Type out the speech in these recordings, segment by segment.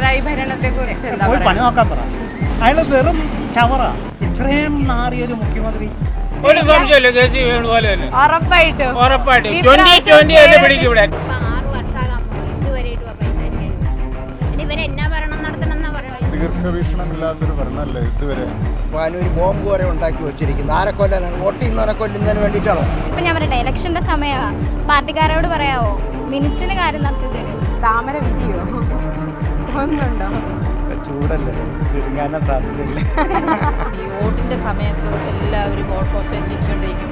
പിണറായി ഭരണത്തെ കുറിച്ച് എന്താ പോയി പണി നോക്കാൻ പറ. അയാൾ വെറും ചവറ. ഇത്രയും നാറിയൊരു മുഖ്യമന്ത്രി ഒരു സംശയമില്ല കെ സി വേണുപോലെ തന്നെ. ഉറപ്പായിട്ടും. ഉറപ്പായിട്ടും. ട്വന്റി പ്രാവശ്യം ട്വന്റി തന്നെ പിടിക്കും ഇവിടെ. ഇതുവരെ ദീർഘവീക്ഷണമില്ലാത്തൊരു ഭരണമല്ലേ ബോംബ് വരെ ഉണ്ടാക്കി ആരെ കൊല്ലാനാണ്? വോട്ട് ചെയ്യുന്നവരെ കൊല്ലുന്നതിന് വേണ്ടിയിട്ടാണോ? ഇപ്പൊ ഞാൻ പറയട്ടെ ഇലക്ഷന്റെ സമയമാണ് പാർട്ടിക്കാരോട് പറയാവോ? മിനിറ്റിന് കാര്യം നടത്തി തരും താമര വിരിയോ? ഒന്നുണ്ടോ ചൂടല്ലേ? ചുരുങ്ങാനും സാധ്യതയില്ല. ഈ വോട്ടിന്റെ സമയത്ത് എല്ലാവരും വോട്ട് പോസ്റ്റ് ചിരിച്ചുകൊണ്ടിരിക്കും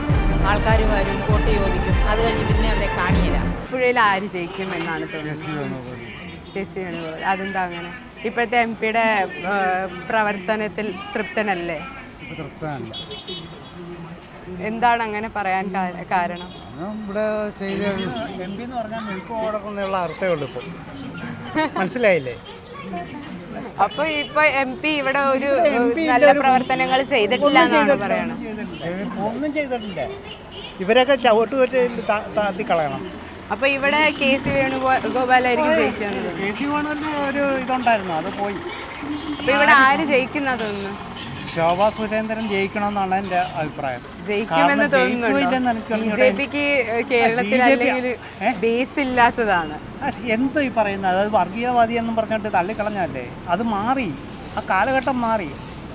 ആൾക്കാർ വരും വോട്ട് ചോദിക്കും. അത് കഴിഞ്ഞ് പിന്നെ അവരെ കാണിയില്ല. പുഴയിൽ ആര് ജയിക്കും എന്നാണ് തോന്നുന്നത്? അതെന്താ അങ്ങനെ? ഇപ്പോഴത്തെ എം പിയുടെ പ്രവർത്തനത്തിൽ തൃപ്തനല്ലേ? എന്താണ് അങ്ങനെ പറയാൻ കാരണം? ഇവിടെ ചെയ്ത എം പി എന്ന് പറഞ്ഞാൽ മിൽക്ക് ഓർഡർ എന്നുള്ള അർത്ഥമേ ഉള്ളൂ ഇപ്പം. മനസ്സിലായില്ലേ? അപ്പൊ ഇപ്പൊ എം പി ഇവിടെ ഒരു നല്ല പ്രവർത്തനങ്ങൾ ചെയ്തിട്ടില്ല ഒന്നും ചെയ്തിട്ടില്ല, ഇവരൊക്കെ ചവിട്ട് വെച്ച് താത്തി കളയണം. അപ്പൊ ഇവിടെ കെ സി വേണുഗോപാലായിരിക്കും ജയിക്കുന്നത് കെ സി ഒരു ഇതുണ്ടായിരുന്നു അത് പോയി. ഇവിടെ ആര് ജയിക്കുന്നതൊന്നും? ശോഭാ സുരേന്ദ്രൻ ജയിക്കണമെന്നാണ് എന്റെ അഭിപ്രായം. ജയിക്കുമെന്ന് തോന്നുന്നു ബേസ് ഇല്ലാത്തതാണ്. എന്തോ ഈ പറയുന്നത്? അതായത് വർഗീയവാദി എന്നും പറഞ്ഞിട്ട് തള്ളിക്കളഞ്ഞല്ലേ അത് മാറി. ആ കാലഘട്ടം മാറി.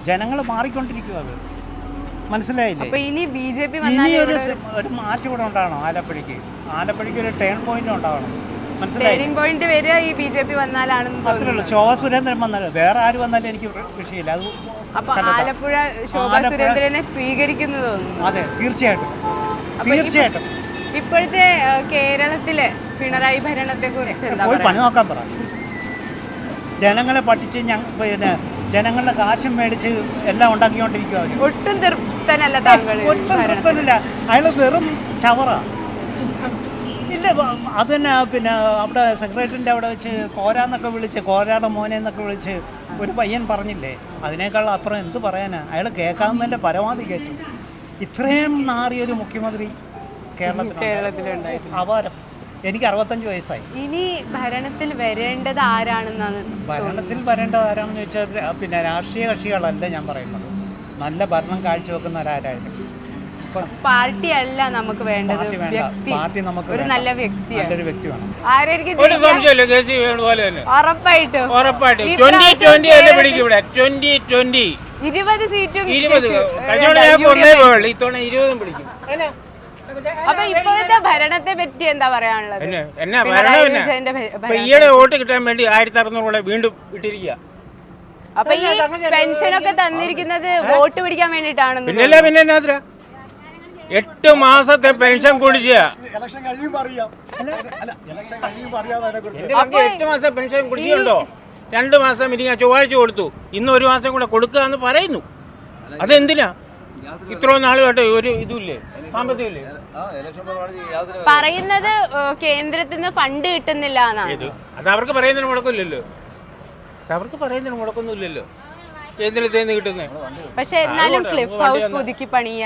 ജനങ്ങൾ മാറിക്കൊണ്ടിരിക്കും അത്. മനസ്സിലായില്ലേ? ഇനി ബി ജെ പി ഇനി ഒരു മാറ്റം കൂടെ ഉണ്ടാവണം ആലപ്പുഴയ്ക്ക്. ആലപ്പുഴയ്ക്ക് ഒരു ടേൺ പോയിന്റ് ഉണ്ടാവണം. മനസ്സിലായി? ടേണിംഗ് പോയിന്റ് വരിക ഈ B J P Shobha Surendran വന്നാലും? വേറെ ആര് വന്നാലും എനിക്ക് വിഷയമില്ല. അത് അപ്പൊ ആലപ്പുഴ ശോഭാ സുരേന്ദ്രനെ സ്വീകരിക്കുന്നു തോന്നുന്നു. അതെ തീർച്ചയായിട്ടും. തീർച്ചയായിട്ടും. ഇപ്പോഴത്തെ കേരളത്തിലെ പിണറായി ഭരണത്തെ കുറിച്ച് പോയി പണി നോക്കാൻ പറ. ജനങ്ങളെ പറ്റിച്ച് ഞങ്ങൾ പിന്നെ ജനങ്ങളുടെ കാശും മേടിച്ച് എല്ലാം ഉണ്ടാക്കിക്കൊണ്ടിരിക്കുക ഒട്ടും തൃപ്തനല്ല താങ്കൾ ഒട്ടും തൃപ്തനല്ല. അയാൾ വെറും ചവറ. ഇല്ല വ- അത് തന്നെ പിന്നെ അവിടെ സെക്രട്ടറിന്റെ അവിടെ വെച്ച് കോരാന്നൊക്കെ വിളിച്ച് കോരാടെ മോനെ എന്നൊക്കെ വിളിച്ച് ഒരു പയ്യൻ പറഞ്ഞില്ലേ? അതിനേക്കാൾ അപ്പുറം എന്ത് പറയാനാണ് അയാൾ കേൾക്കാവുന്നതിന്റെ പരമാവധി കേട്ടു. ഇത്രയും നാറിയൊരു മുഖ്യമന്ത്രി കേരളത്തിൽ അപാരം. എനിക്ക് അറുപത്തഞ്ച് വയസ്സായി. ഇനി ഭരണത്തിൽ വരേണ്ടത് ആരാണെന്നാണ് ഭരണത്തിൽ വരേണ്ടത് ആരാണെന്ന് ചോദിച്ചാൽ പിന്നെ രാഷ്ട്രീയ കക്ഷികളല്ല ഞാൻ പറയുന്നത്. നല്ല ഭരണം കാഴ്ചവെക്കുന്നവരാരായിരുന്നു പാർട്ടി അല്ല നമുക്ക് വേണ്ടത്. വ്യക്തി. പാർട്ടി നമുക്ക് ഒരു നല്ല വ്യക്തിയാണ്. ആരായിരിക്കും ഒരു സംശയമില്ല കെ സി വേണുപോലെ തന്നെ. ഉറപ്പായിട്ടും. ഉറപ്പായിട്ടും. ഈ ട്വന്റി പ്രാവശ്യം ട്വന്റി തന്നെ കേരളത്തിൽ പിടിക്കും ഇവിടെ. Twenty twenty. ഇരുപത് സീറ്റും ഇരുപത്. കഴിഞ്ഞ ഒന്നേ. പോയുള്ളൂ. ഇത്തവണ ഇരുപതും പിടിക്കും. അപ്പൊ ഇപ്പോഴത്തെ ഭരണത്തെ പറ്റി എന്താ പറയാനുള്ളത്. ഈയിടെ വോട്ട് കിട്ടാൻ വേണ്ടി ആയിരത്തി അറുന്നൂറ് വീണ്ടും ഇട്ടിരിക്കുക. അപ്പൊ ഈ പെൻഷനൊക്കെ തന്നിരിക്കുന്നത് വോട്ട് പിടിക്കാൻ വേണ്ടിട്ടാണെന്ന് പിന്നല്ല പിന്നെ എന്നാത്ര എട്ട് മാസത്തെ പെൻഷൻ കുടിച്ച. മകൻ എട്ട് മാസം പെൻഷൻ കുടിച്ചുണ്ടോ രണ്ട് മാസം ഇരിക്കാൻ ചൊവ്വാഴ്ച കൊടുത്തു. ഇന്ന് ഒരു മാസം കൂടെ കൊടുക്കുക എന്ന് പറയുന്നു. അതെന്തിനാ? ഇത്രയും നാളുമായിട്ട് ഒരു ഇതുമില്ലേ? സാമ്പത്തികമില്ലേ? പറയുന്നത് കേന്ദ്രത്തിൽ നിന്ന് ഫണ്ട് കിട്ടുന്നില്ല അത് അവർക്ക് പറയുന്നതിന് മുടക്കമില്ലല്ലോ. അത് അവർക്ക് പറയുന്നതിന് മുടക്കൊന്നുമില്ലല്ലോ പക്ഷെ എന്നാലും ക്ലിഫ് ഹൗസ് പുതുക്കി പണിയ?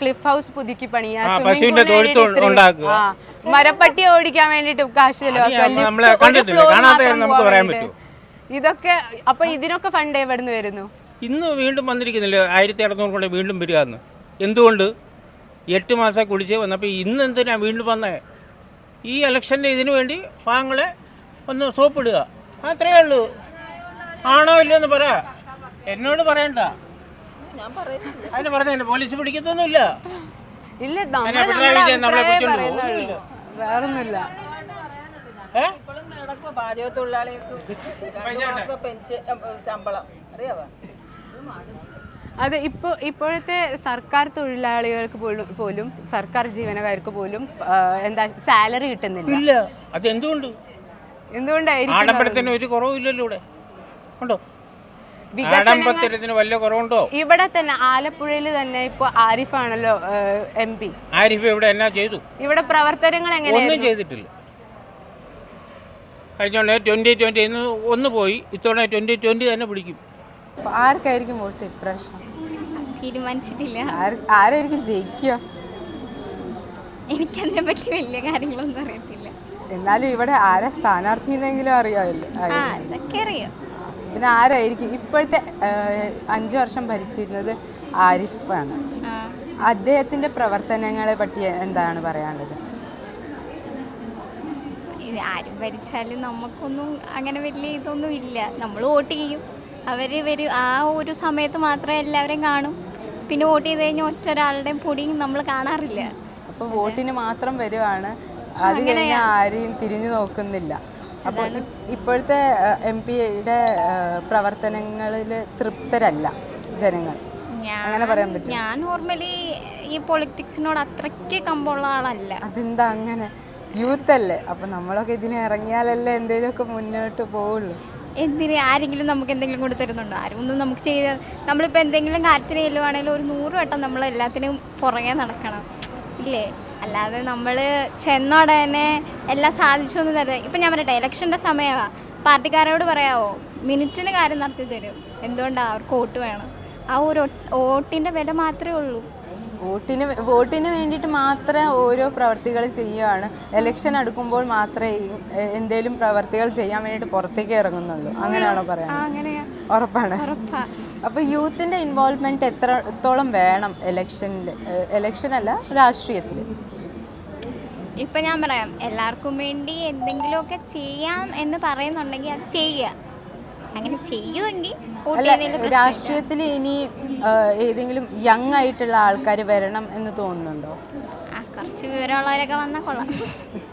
ക്ലിഫ് ഹൗസ് പുതുക്കി പണിയ. പശുവിന്റെ മരപ്പട്ടി ഓടിക്കാൻ വേണ്ടിട്ട് കാശ് ചെലവാക്കുക. ഇതൊക്കെ അപ്പൊ ഇതിനൊക്കെ ഫണ്ട് എവിടെ നിന്ന് വരുന്നു? ഇന്ന് വീണ്ടും വന്നിരിക്കുന്നില്ലേ? ആയിരത്തി അറുന്നൂറ് കൊണ്ട് വീണ്ടും വരിക എന്ന് എന്തുകൊണ്ട്? എട്ട് മാസം കുടിച്ച് വന്നപ്പോൾ ഇന്ന് എന്തിനാ വീണ്ടും വന്നേ? ഈ ഇലക്ഷന്റെ ഇതിനു വേണ്ടി പാങ്ങളെ ഒന്ന് സോപ്പിടുക. അത്രയേ ഉള്ളൂ. ആണോ ഇല്ലയോ എന്ന് പറ. എന്നോട് പറയണ്ട. അതിന് പറഞ്ഞു പോലീസ് പിടിക്കത്തൊന്നുമില്ല. ഇല്ല നമ്മളെ പിണറായി വിജയൻ വേറൊന്നുമില്ല. ഏ? പാചക തൊഴിലാളികൾക്ക് പൈസ ഉണ്ട്. പെൻഷൻ ശമ്പളം. അറിയാവാ? അത് ഇപ്പൊ ഇപ്പോഴത്തെ സർക്കാർ തൊഴിലാളികൾക്ക് പോലും സർക്കാർ ജീവനക്കാർക്ക് പോലും എന്താ സാലറി കിട്ടുന്നില്ല. ഇല്ല. അതെന്തുകൊണ്ട്? എന്തുകൊണ്ടായിരിക്കും ആഡംബരത്തിന് ഒരു കുറവില്ലല്ലോ ഇവിടെ. ഉണ്ടോ? ആഡംബരത്തിന് വലിയ കുറവുണ്ടോ? ഇവിടെ തന്നെ ആലപ്പുഴയിൽ തന്നെ ഇപ്പൊ ആരിഫാണല്ലോ എം പി. ആരിഫ് ഇവിടെ എന്നാ ചെയ്തു? ഇവിടെ പ്രവർത്തനങ്ങൾ ഒന്നും ചെയ്തിട്ടില്ല. കഴിഞ്ഞ ട്വന്റി ട്വന്റി ഒന്ന് പോയി ഇത്തവണ ട്വന്റി ട്വന്റി തന്നെ പിടിക്കും. ആർക്കായിരിക്കും വോട്ട് ഇപ്രാവശ്യം? തീരുമാനിച്ചിട്ടില്ല. ആര്- ആരായിരിക്കും ജയിക്കുക? എനിക്കതിനെ പറ്റി വലിയ കാര്യങ്ങളൊന്നും അറിയത്തില്ല. എന്നാലും ഇവിടെ ആരാ സ്ഥാനാർത്ഥി എന്നെങ്കിലും അറിയാമല്ലോ ആ അതൊക്കെ അറിയാം. പിന്നെ ആരായിരിക്കും? ഇപ്പോഴത്തെ അഞ്ചു വർഷം ഭരിച്ചിരുന്നത് ആരിഫാണ് അദ്ദേഹത്തിന്റെ അദ്ദേഹത്തിന്റെ പ്രവർത്തനങ്ങളെ പറ്റി എന്താണ് പറയാനുള്ളത്? ആരും ഭരിച്ചാലും നമുക്കൊന്നും അങ്ങനെ വലിയ ഇതൊന്നും ഇല്ല. നമ്മൾ വോട്ട് ചെയ്യും. അവർ വരും. ആ ഒരു സമയത്ത് മാത്രമേ എല്ലാവരെയും കാണും. പിന്നെ വോട്ട് ചെയ്ത് കഴിഞ്ഞാൽ ഒറ്റ ഒരാളുടെയും പൊടിയും നമ്മൾ കാണാറില്ല. അപ്പോൾ വോട്ടിന് മാത്രം വരുവാണ്. അത് കഴിഞ്ഞാൽ ആരെയും തിരിഞ്ഞു നോക്കുന്നില്ല. അപ്പോൾ ഇപ്പോഴത്തെ എം പിയുടെ പ്രവർത്തനങ്ങളിൽ തൃപ്തരല്ല ജനങ്ങൾ. അങ്ങനെ പറയാൻ പറ്റും ഞാൻ നോർമലി ഈ പൊളിറ്റിക്സിനോട് അത്രയ്ക്ക് കമ്പുള്ള ആളല്ല. അതെന്താ അങ്ങനെ? യൂത്ത് അല്ലേ അപ്പൊ നമ്മളൊക്കെ ഇതിന് ഇറങ്ങിയാലല്ലേ എന്തെങ്കിലുമൊക്കെ മുന്നോട്ട് പോവുള്ളൂ. എന്തിന്? ആരെങ്കിലും നമുക്ക് എന്തെങ്കിലും കൊണ്ട് തരുന്നുണ്ടോ? ആരും ഒന്നും നമുക്ക് ചെയ്ത് നമ്മളിപ്പോൾ എന്തെങ്കിലും കാര്യത്തിന് ചെല്ലുവാണെങ്കിലും ഒരു നൂറ് വട്ടം നമ്മൾ എല്ലാത്തിനും പുറകെ നടക്കണം. ഇല്ലേ? അല്ലാതെ നമ്മൾ ചെന്നോടനെ എല്ലാം സാധിച്ചു എന്ന് തരുന്നത് ഇപ്പം ഞാൻ പറയട്ടെ ഇലക്ഷന്റെ സമയമാണ് പാർട്ടിക്കാരോട് പറയാവോ മിനിറ്റിന് കാര്യം നടത്തി തരും. എന്തുകൊണ്ടാണ് അവർക്ക് വോട്ട് വേണം. ആ ഒരു വോട്ടിന്റെ വില മാത്രമേ ഉള്ളൂ. വോട്ടിന് വോട്ടിന് വേണ്ടിയിട്ട് മാത്രമേ ഓരോ പ്രവർത്തികൾ ചെയ്യുകയാണ് ഇലക്ഷൻ അടുക്കുമ്പോൾ മാത്രമേ എന്തേലും പ്രവർത്തികൾ ചെയ്യാൻ വേണ്ടിയിട്ട് പുറത്തേക്ക് ഇറങ്ങുന്നുള്ളൂ. അങ്ങനെയാണോ അങ്ങനെയാ. ഉറപ്പാണ്. അപ്പൊ അപ്പോൾ യൂത്തിന്റെ ഇൻവോൾവ്മെന്റ് എത്രത്തോളം വേണം ഇലക്ഷനിൽ ഇലക്ഷൻ അല്ല രാഷ്ട്രീയത്തിൽ ഇപ്പം ഞാൻ പറയാം എല്ലാവർക്കും വേണ്ടി എന്തെങ്കിലുമൊക്കെ ചെയ്യാം എന്ന് പറയുന്നുണ്ടെങ്കിൽ അത് ചെയ്യുക. അങ്ങനെ ചെയ്യുമെങ്കിൽ. രാഷ്ട്രീയത്തിൽ ഇനി ഏതെങ്കിലും യങ് ആയിട്ടുള്ള ആൾക്കാർ വരണം എന്ന് തോന്നുന്നുണ്ടോ? ആ കുറച്ച് വിവരമുള്ളവരൊക്കെ വന്നാൽ കൊള്ളാം.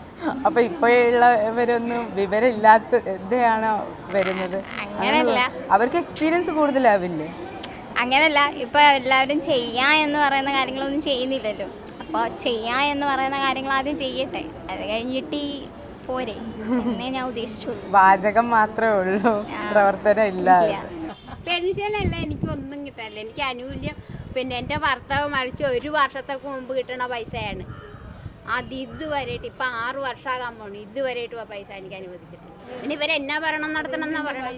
അപ്പൊ ഇപ്പോഴുള്ളവരൊന്നും വിവരമില്ലാത്ത ഇതാണോ വരുന്നത്. അങ്ങനെയല്ല. അവർക്ക് എക്സ്പീരിയൻസ് കൂടുതലാവില്ലേ? അങ്ങനല്ല ഇപ്പൊ എല്ലാവരും ചെയ്യാ എന്ന് പറയുന്ന കാര്യങ്ങളൊന്നും ചെയ്യുന്നില്ലല്ലോ. അപ്പോൾ ചെയ്യാ എന്ന് പറയുന്ന കാര്യങ്ങൾ ആദ്യം ചെയ്യട്ടെ. അത് കഴിഞ്ഞിട്ട് ഈ പോരെ. എന്നേ ഞാൻ ഉദ്ദേശിച്ചുള്ളൂ. വാചകം മാത്രമേ ഉള്ളൂ. പ്രവർത്തനം ഇല്ല. പെൻഷനല്ല എനിക്ക് ഒന്നും കിട്ടാനില്ല. എനിക്ക് ആനുകൂല്യം. പിന്നെ എന്റെ ഭർത്താവ് മരിച്ച ഒരു വർഷത്തേക്ക് മുമ്പ് കിട്ടണ പൈസയാണ്. അത് ഇതുവരെയായിട്ട് ഇപ്പം ആറ് വർഷമാകാൻ പോണു. ഇതുവരെയായിട്ടും ആ പൈസ എനിക്ക് അനുവദിച്ചിട്ടില്ല. ഇനി ഇവരെ എന്നാ ഭരണം നടത്തണം എന്നാ പറയണത്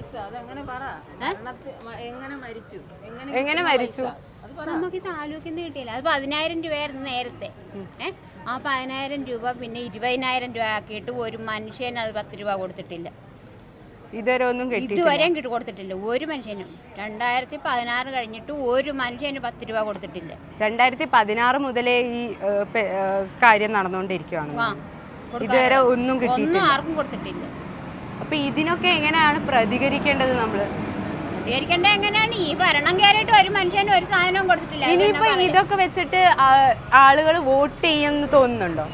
എങ്ങനെ മരിച്ചു? എങ്ങനെ ഈ താലൂക്കിൽ നിന്ന് കിട്ടിയില്ല. അത് പതിനായിരം രൂപയായിരുന്നു നേരത്തെ. ഏഹ് ആ പതിനായിരം രൂപ പിന്നെ ഇരുപതിനായിരം രൂപ ആക്കിയിട്ട് ഒരു മനുഷ്യന് അത് പത്ത് രൂപ കൊടുത്തിട്ടില്ല. ഇതുവരെ ഒന്നും ഇതുവരെയും കിട്ടി കൊടുത്തിട്ടില്ല. ഒരു മനുഷ്യനും. രണ്ടായിരത്തി പതിനാറ് കഴിഞ്ഞിട്ട് ഒരു മനുഷ്യന് പത്ത് രൂപ കൊടുത്തിട്ടില്ല. രണ്ടായിരത്തി പതിനാറ് മുതലേ ഈ പെ- കാര്യം നടന്നുകൊണ്ടിരിക്കുകയാണ് ആ. ഇതുവരെ ഒന്നും ഒന്നും ആർക്കും കൊടുത്തിട്ടില്ല. അപ്പൊ ഇതിനൊക്കെ എങ്ങനെയാണ് പ്രതികരിക്കേണ്ടത് നമ്മൾ? പ്രതികരിക്കേണ്ട എങ്ങനെയാണ്? ഈ ഭരണം കയറിയിട്ട് ഒരു മനുഷ്യന് ഒരു സാധനവും കൊടുത്തിട്ടില്ല. ഇനിയിപ്പോ ഇതൊക്കെ വെച്ചിട്ട് ആളുകൾ വോട്ട് ചെയ്യുമെന്ന് തോന്നുന്നുണ്ടോ?